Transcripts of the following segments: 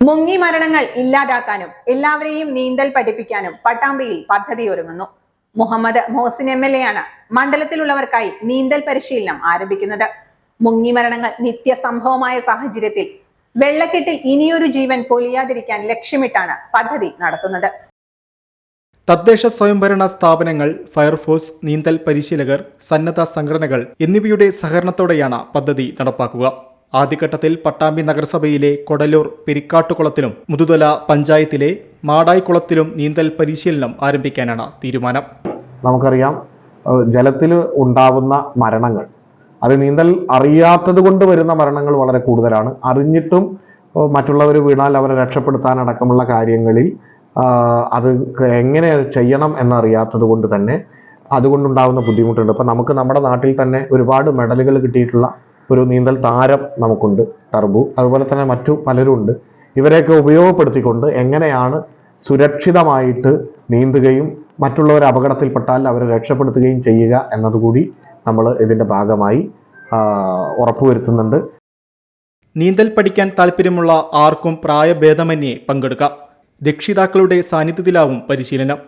മുങ്ങി മരണങ്ങൾ ഇല്ലാതാക്കാനും എല്ലാവരെയും നീന്തൽ പഠിപ്പിക്കാനും പട്ടാമ്പിയിൽ പദ്ധതി ഒരുങ്ങുന്നു Muhammad Mohsin M L A ആണ് മണ്ഡലത്തിലുള്ളവർക്കായി നീന്തൽ പരിശീലനം ആരംഭിക്കുന്നത്. മുങ്ങി മരണങ്ങൾ നിത്യസംഭവമായ സാഹചര്യത്തിൽ വെള്ളക്കെട്ടിൽ ഇനിയൊരു ജീവൻ പൊലിയാതിരിക്കാൻ ലക്ഷ്യമിട്ടാണ് പദ്ധതി നടത്തുന്നത്. തദ്ദേശ സ്വയംഭരണ സ്ഥാപനങ്ങൾ ഫയർഫോഴ്സ് നീന്തൽ പരിശീലകർ സന്നദ്ധ സംഘടനകൾ എന്നിവയുടെ സഹകരണത്തോടെയാണ് പദ്ധതി നടപ്പാക്കുക. ആദ്യഘട്ടത്തിൽ പട്ടാമ്പി നഗരസഭയിലെ കൊടലൂർ പെരിക്കാട്ടുകുളത്തിലും മുതുതല പഞ്ചായത്തിലെ മാടായിക്കുളത്തിലും നീന്തൽ പരിശീലനം ആരംഭിക്കാനാണ് തീരുമാനം. നമുക്കറിയാം ജലത്തിൽ ഉണ്ടാവുന്ന മരണങ്ങൾ അത് നീന്തൽ അറിയാത്തത് കൊണ്ട് വരുന്ന മരണങ്ങൾ വളരെ കൂടുതലാണ്. അറിഞ്ഞിട്ടും മറ്റുള്ളവർ വീണാൽ അവരെ രക്ഷപ്പെടുത്താനടക്കമുള്ള കാര്യങ്ങളിൽ അത് എങ്ങനെ ചെയ്യണം എന്നറിയാത്തത് കൊണ്ട് തന്നെ അതുകൊണ്ടുണ്ടാവുന്ന ബുദ്ധിമുട്ടുണ്ട്. ഇപ്പം നമുക്ക് നമ്മുടെ നാട്ടിൽ തന്നെ ഒരുപാട് മെഡലുകൾ കിട്ടിയിട്ടുള്ള ഒരു നീന്തൽ താരം നമുക്കുണ്ട് ടർബു. അതുപോലെ തന്നെ മറ്റു പലരും ഉണ്ട്. ഇവരെയൊക്കെ ഉപയോഗപ്പെടുത്തിക്കൊണ്ട് എങ്ങനെയാണ് സുരക്ഷിതമായിട്ട് നീന്തുകയും മറ്റുള്ളവർ അപകടത്തിൽപ്പെട്ടാൽ അവരെ രക്ഷപ്പെടുത്തുകയും ചെയ്യുക എന്നതുകൂടി നമ്മൾ ഇതിന്റെ ഭാഗമായി ഉറപ്പുവരുത്തുന്നുണ്ട്. നീന്തൽ പഠിക്കാൻ താല്പര്യമുള്ള ആർക്കും പ്രായഭേദമന്യേ പങ്കെടുക്കാം. രക്ഷിതാക്കളുടെ സാന്നിധ്യത്തിലാവും പരിശീലനം.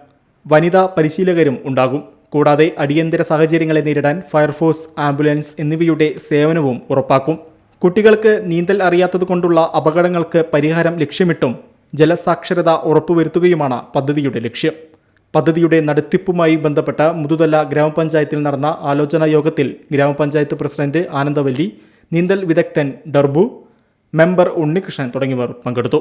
വനിതാ പരിശീലകരും ഉണ്ടാകും. കൂടാതെ അടിയന്തര സാഹചര്യങ്ങളെ നേരിടാൻ ഫയർഫോഴ്സ് ആംബുലൻസ് എന്നിവയുടെ സേവനവും ഉറപ്പാക്കും. കുട്ടികൾക്ക് നീന്തൽ അറിയാത്തതുകൊണ്ടുള്ള അപകടങ്ങൾക്ക് പരിഹാരം ലക്ഷ്യമിട്ടും ജലസാക്ഷരത ഉറപ്പുവരുത്തുകയുമാണ് പദ്ധതിയുടെ ലക്ഷ്യം. പദ്ധതിയുടെ നടത്തിപ്പുമായി ബന്ധപ്പെട്ട മുതുതല ഗ്രാമപഞ്ചായത്തിൽ നടന്ന ആലോചനാ യോഗത്തിൽ ഗ്രാമപഞ്ചായത്ത് പ്രസിഡന്റ് ആനന്ദവല്ലി നീന്തൽ വിദഗ്ധൻ ഡർബു മെമ്പർ ഉണ്ണികൃഷ്ണൻ തുടങ്ങിയവർ പങ്കെടുത്തു.